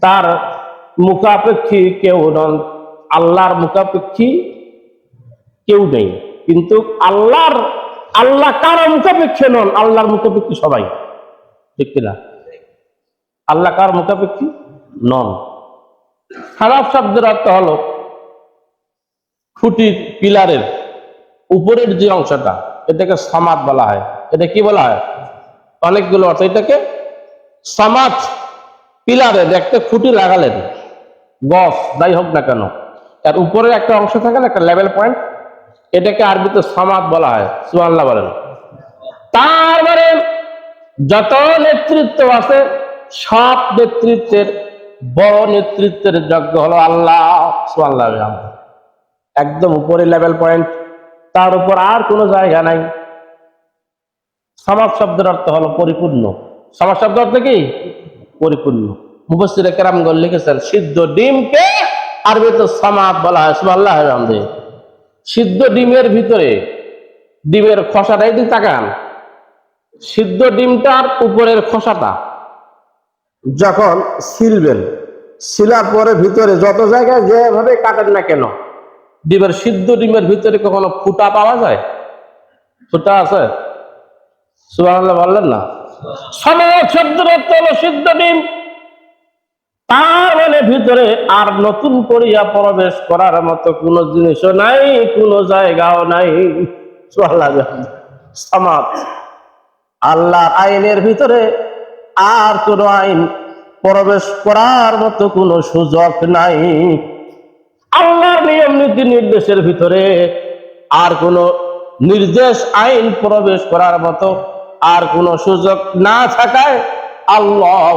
তার মুখাপেক্ষী কেউ নন। আল্লাহর মুখাপেক্ষী কেউ নেই। কিন্তু আল্লাহর, আল্লাহ কারও মুখাপেক্ষী নন, আল্লাহর মুখাপেক্ষী সবাই। ঠিক কিনা? আল্লাহ কার মুখাপেক্ষী? নন। খারাপ শব্দের অর্থ হলো খুঁটির পিলারের উপরের যে অংশটা, এটাকে সমাজ বলা হয়। এটা কি বলা হয়? অনেকগুলো অর্থ। এটাকে সমাজ পিলারে একটা খুঁটি লাগালেন। গস যাই হোক না কেন তার উপরে একটা অংশ থাকে না, একটা লেভেল পয়েন্ট এটাকে আরবিতে সমাজ বলা হয় সুআল্লাহ বলেন। তারপরে যত নেতৃত্ব আছে, সব নেতৃত্বের বড় নেতৃত্বের যজ্ঞ হলো আল্লাহ সুআল্লাহ একদম উপরে লেভেল পয়েন্ট তার উপর আর কোনো জায়গা নাই। সমাজ শব্দের অর্থ হলো পরিপূর্ণ। সমাজ শব্দ অর্থ কি? পরিপূর্ণ। মুফসির কেরামগণ লিখেছেন, সিদ্ধ ডিমকে আরবিতে সমাজ বলা হয় আলহামদে সিদ্ধ ডিমের ভিতরে ডিমের খোসাটা এদিকে তাকান। সিদ্ধ ডিমটার উপরের খোসাটা যখন সিলবেন, সিলার পরে ভিতরে যত জায়গায় যেভাবে কাটেন না কেন, ডিমের সিদ্ধ ডিমের ভিতরে কখনো ফুটা পাওয়া যায়? ফুটা আছে? সুবহানাল্লাহ বললেন না? তার মানে ভিতরে আর নতুন করিয়া প্রবেশ করার মতো কোনো জিনিসও নাই, কোনো জায়গাও নাই। সমাজ আল্লাহ আইনের ভিতরে আর কোন আইন প্রবেশ করার মতো কোনো সুযোগ নাই। আল্লাহর নিয়ম, নীতি, নির্দেশের ভিতরে আর কোনো নির্দেশ, আইন প্রবেশ করার মতো আর কোনো সুযোগ না থাকায় আল্লাহ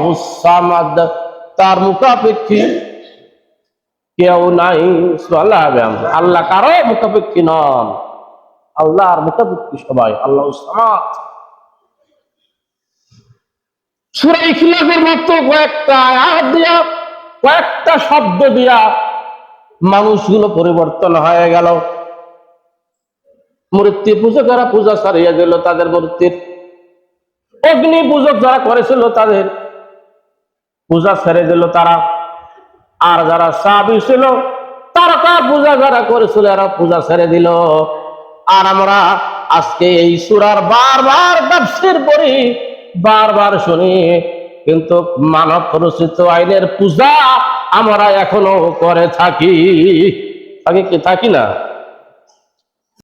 তার মুখাপেক্ষী কেউ নাই আল্লাহ কারও মুখাপেক্ষী নন। আল্লাহর মুখাপেক্ষী সবাই, আল্লাহ কয়েকটা আয়াত দিয়া, কয়েকটা শব্দ দিয়া মানুষগুলো পরিবর্তন হয়ে গেল। মূর্তি পূজকেরা পূজা সারিয়ে দিল, তাদের মূর্তির অগ্নি পূজক যারা করেছিল তাদের পূজা ছেড়ে দিল তারা। আর যারা সাবি ছিল তারকা পূজা যারা করেছিল, এরা পূজা ছেড়ে দিল। আর আমরা আজকে এই সুরার বারবার তাফসীর পড়ি বারবার শুনি, কিন্তু মানব রচিত আইনের পূজা আমরা এখনও করে থাকি। থাকি কি, থাকি না?